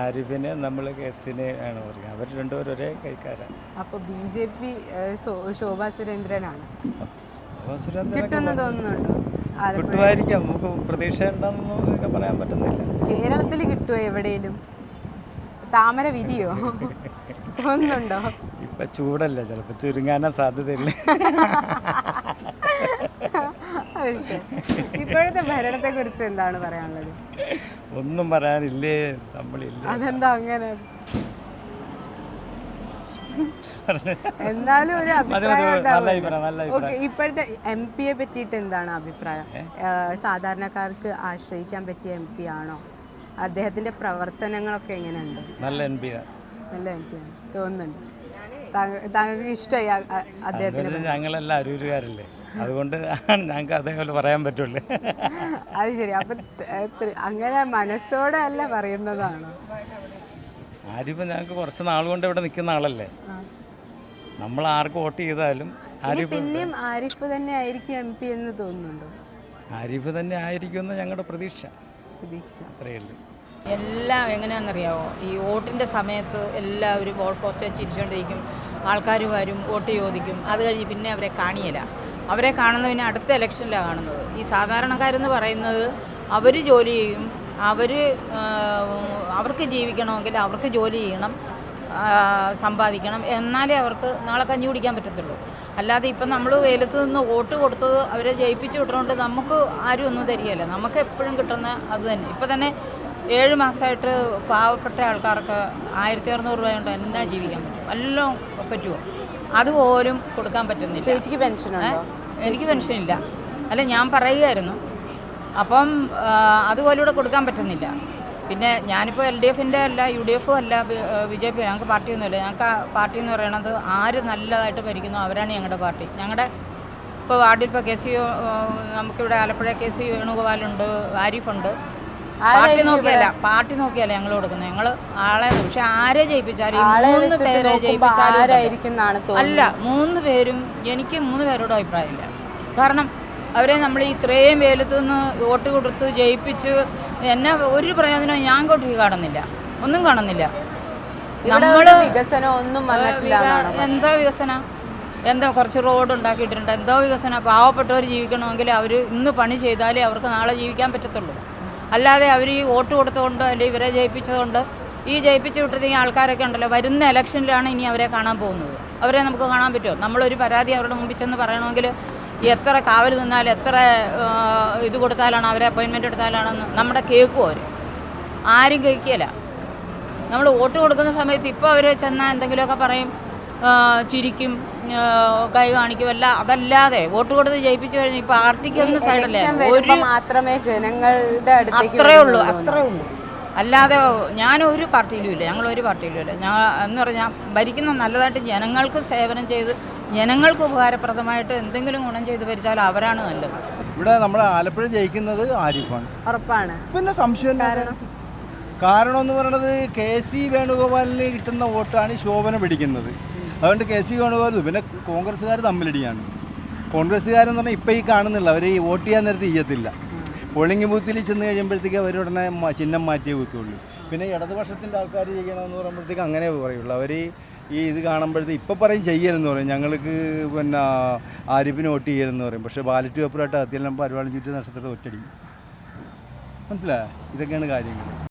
ആരിഫിനെ നമ്മൾ കേസിനെ ആണ് പറയുക. അവർ രണ്ടുപേരും ഒരേ കൈക്കാരാണ് അപ്പൊ ബി ജെ പി ശോഭാ സുരേന്ദ്രനാണ്. ശോഭാ സുരേന്ദ്രൻ കിട്ടുമെന്ന് തോന്നുന്നുണ്ടോ? കിട്ടുമായിരിക്കാം. നമുക്ക് പ്രതീക്ഷ ഉണ്ടെന്നൊക്കെ പറയാൻ പറ്റുന്നില്ല. കേരളത്തിൽ കിട്ടുമോ എവിടെയും താമര വിരിയോ? തോന്നുന്നുണ്ടോ? ഇപ്പൊ ചൂടല്ല. ചിലപ്പോ ചുരുങ്ങാനാ സാധ്യതയില്ല. ഇപ്പോഴത്തെ ഭരണത്തെ കുറിച്ച് എന്താണ് പറയാനുള്ളത്? ഒന്നും പറയാനില്ലേ? നമ്മളില്ല? അതെന്താ അങ്ങനെ? എന്നാലും ഒരു അഭിപ്രായം. ഇപ്പോഴത്തെ എം പിയെ പറ്റിയിട്ട് എന്താണ് അഭിപ്രായം? സാധാരണക്കാർക്ക് ആശ്രയിക്കാൻ പറ്റിയ എം പി ആണോ? അദ്ദേഹത്തിന്റെ പ്രവർത്തനങ്ങളൊക്കെ എങ്ങനെയുണ്ട്? നല്ല എം പി നല്ല എം പി തോന്നുന്നുണ്ട്. താങ്ക- താങ്കൾക്ക് ഇഷ്ടമായി അദ്ദേഹത്തിന് ഞങ്ങളെല്ലാം അരൂരുകാരല്ലേ. അതുകൊണ്ട് ഞങ്ങൾക്ക് അതേപോലെ പറയാൻ പറ്റുള്ളൂ. അത് ശരി. അപ്പൊ അങ്ങനെ മനസ്സോടെ അല്ല പറയുന്നതാണ്? ആരിപ്പം ഞങ്ങൾക്ക് കുറച്ച് നാൾ കൊണ്ട് ഇവിടെ നിൽക്കുന്ന ആളല്ലേ. നമ്മൾ ആർക്ക് വോട്ട് ചെയ്താലും ഇനി ആരിഫ് പിന്നെയും ആരിഫ് തന്നെ ആയിരിക്കും എം പി എന്ന് തോന്നുന്നുണ്ടോ? ആരിഫ് തന്നെ ആയിരിക്കുമെന്ന് ഞങ്ങളുടെ പ്രതീക്ഷ. പ്രതീക്ഷ. അത്രയേ ഉള്ളൂ. എല്ലാം എങ്ങനെയാണെന്നറിയാവോ? ഈ വോട്ടിന്റെ സമയത്ത് എല്ലാവരും വോൾ പോസ്റ്റ് ചിരിച്ചുകൊണ്ടിരിക്കും ആൾക്കാർ വരും വോട്ട് ചോദിക്കും. അത് കഴിഞ്ഞ് പിന്നെ അവരെ കാണിയില്ല. അവരെ കാണുന്ന പിന്നെ അടുത്ത ഇലക്ഷനിലാണ് കാണുന്നത്. ഈ സാധാരണക്കാരെന്ന് പറയുന്നത് അവർ ജോലി ചെയ്യും. അവർ അവർക്ക് ജീവിക്കണമെങ്കിൽ അവർക്ക് ജോലി ചെയ്യണം. സമ്പാദിക്കണം. എന്നാലേ അവർക്ക് നാളെ കഞ്ഞി കുടിക്കാൻ പറ്റത്തുള്ളൂ. അല്ലാതെ ഇപ്പം നമ്മൾ വെയിലത്ത് നിന്ന് വോട്ട് കൊടുത്തത് അവരെ ജയിപ്പിച്ചു വിട്ടുകൊണ്ട് നമുക്ക് ആരും ഒന്നും തരികയില്ല. നമുക്ക് എപ്പോഴും കിട്ടുന്ന അത് തന്നെ. ഇപ്പം തന്നെ ഏഴ് മാസമായിട്ട് പാവപ്പെട്ട ആൾക്കാർക്ക് ആയിരത്തി അറുന്നൂറ് രൂപ കൊണ്ട് എന്നാ ജീവിക്കാൻ പറ്റും? എല്ലാം പറ്റുമോ അതുപോലും കൊടുക്കാൻ പറ്റുന്നില്ല. ചേച്ചിക്ക് പെൻഷൻ എനിക്ക് പെൻഷൻ ഇല്ല. അല്ല ഞാൻ പറയുമായിരുന്നു അപ്പം അതുപോലൂടെ കൊടുക്കാൻ പറ്റുന്നില്ല. പിന്നെ ഞാനിപ്പോൾ എൽ ഡി എഫിന്റെ അല്ല യു ഡി എഫും അല്ല ബി ജെ പി ഞങ്ങൾക്ക് പാർട്ടിയൊന്നുമില്ല. ഞങ്ങൾക്ക് ആ പാർട്ടി എന്ന് പറയണത് ആര് നല്ലതായിട്ട് ഭരിക്കുന്നു അവരാണ് ഞങ്ങളുടെ പാർട്ടി. ഞങ്ങളുടെ ഇപ്പോൾ വാർഡിൽ ഇപ്പോൾ കെ സി നമുക്കിവിടെ ആലപ്പുഴ കെ സി വേണുഗോപാലുണ്ട് ആരിഫുണ്ട്. പാർട്ടി നോക്കിയല്ല പാർട്ടി നോക്കിയല്ല ഞങ്ങൾ കൊടുക്കുന്നത് ഞങ്ങൾ ആളെ പക്ഷെ ആരെ ജയിപ്പിച്ചാലും മൂന്ന് പേരെ ജയിപ്പിച്ചാലും അല്ല മൂന്ന് പേരും എനിക്ക് മൂന്ന് പേരോട് അഭിപ്രായമില്ല. കാരണം അവരെ നമ്മൾ ഇത്രയും വെയിലത്ത് നിന്ന് വോട്ട് കൊടുത്ത് ജയിപ്പിച്ച് എന്നെ ഒരു പ്രയോജനവും ഞാൻ കൊട്ടി കാണുന്നില്ല. ഒന്നും കാണുന്നില്ല. നമ്മൾ വികസനം ഒന്നും വന്നിട്ടില്ല എന്തോ വികസന? എന്തോ കുറച്ച് റോഡ് ഉണ്ടാക്കിയിട്ടുണ്ട്. എന്തോ വികസന? പാവപ്പെട്ടവർ ജീവിക്കണമെങ്കിൽ അവർ ഇന്ന് പണി ചെയ്താലേ അവർക്ക് നാളെ ജീവിക്കാൻ പറ്റത്തുള്ളൂ. അല്ലാതെ അവർ ഈ വോട്ട് കൊടുത്തുകൊണ്ട് അല്ലെങ്കിൽ ഇവരെ ജയിപ്പിച്ചതുകൊണ്ട് ഈ ജയിപ്പിച്ചു വിട്ടത് ഈ ആൾക്കാരൊക്കെ ഉണ്ടല്ലോ. വരുന്ന ഇലക്ഷനിലാണ് ഇനി അവരെ കാണാൻ പോകുന്നത്. അവരെ നമുക്ക് കാണാൻ പറ്റുമോ? നമ്മളൊരു പരാതി അവരുടെ മുമ്പിൽ ചെന്ന് പറയണമെങ്കിൽ എത്ര കാവൽ നിന്നാൽ എത്ര ഇത് കൊടുത്താലാണ് അവരെ അപ്പോയിൻമെന്റ് എടുത്താലാണെന്ന് നമ്മുടെ കേൾക്കും അവർ ആരും കേൾക്കില്ല നമ്മൾ വോട്ട് കൊടുക്കുന്ന സമയത്ത് ഇപ്പോൾ അവർ ചെന്നാൽ എന്തെങ്കിലുമൊക്കെ പറയും ചിരിക്കും കൈ കാണിക്കും അല്ല അതല്ലാതെ വോട്ട് കൊടുത്ത് ജയിപ്പിച്ചു കഴിഞ്ഞാൽ ഇപ്പോൾ പാർട്ടിക്ക് ഒന്നും സൈഡല്ലേ? ഒരു മാത്രമേ ജനങ്ങളുടെ അത്രേ ഉള്ളൂ അത്രേ ഉള്ളൂ. അല്ലാതെ ഞാൻ ഒരു പാർട്ടിയിലും ഇല്ല ഞങ്ങൾ ഒരു പാർട്ടിയിലും ഇല്ല. ഞാൻ എന്ന് പറഞ്ഞാൽ ഭരിക്കുന്ന നല്ലതായിട്ട് ജനങ്ങൾക്ക് സേവനം ചെയ്ത് ജനങ്ങൾക്ക് ഉപകാരപ്രദമായിട്ട് എന്തെങ്കിലും ഗുണം ചെയ്തു ഭരിച്ചാൽ അവരാണ് നല്ലത്. ഇവിടെ നമ്മുടെ ആലപ്പുഴ ജയിക്കുന്നത് ആരിഫാണ്. ഉറപ്പാണ്. പിന്നെ സംശയം കാരണം കാരണം? എന്ന് പറയുന്നത് കെ സി വേണുഗോപാലിന് കിട്ടുന്ന വോട്ടാണ് ഈ ശോഭന പിടിക്കുന്നത്. അതുകൊണ്ട് കെ സി വേണുഗോപാൽ പിന്നെ കോൺഗ്രസ്സുകാർ തമ്മിലടിയാണ്. കോൺഗ്രസ്സുകാരെന്ന് പറഞ്ഞാൽ ഇപ്പം ഈ കാണുന്നില്ല. അവർ ഈ വോട്ട് ചെയ്യാൻ നേരത്തെ ചെയ്യത്തില്ല പോളിംഗ് ബൂത്തിൽ ചെന്ന് കഴിയുമ്പോഴത്തേക്ക് അവർ ഉടനെ ചിഹ്നം മാറ്റിയേ കുത്തുള്ളൂ. പിന്നെ ഇടതുപക്ഷത്തിന്റെ ആൾക്കാർ ചെയ്യണമെന്ന് പറയുമ്പോഴത്തേക്ക് അങ്ങനെ പറയുള്ളൂ. അവർ ഈ ഇത് കാണുമ്പോഴത്തേക്ക് ഇപ്പം പറയും ചെയ്യലെന്ന് പറയും. ഞങ്ങൾക്ക് പിന്നെ ആരിപ്പിന് വോട്ട് ചെയ്യലെന്ന് പറയും. പക്ഷേ ബാലറ്റ് പേപ്പറായിട്ട് അത്യാവശ്യം പരിപാടി ചുറ്റും നഷ്ടത്തോടെ ഒറ്റടി മനസ്സിലായോ? ഇതൊക്കെയാണ് കാര്യങ്ങൾ.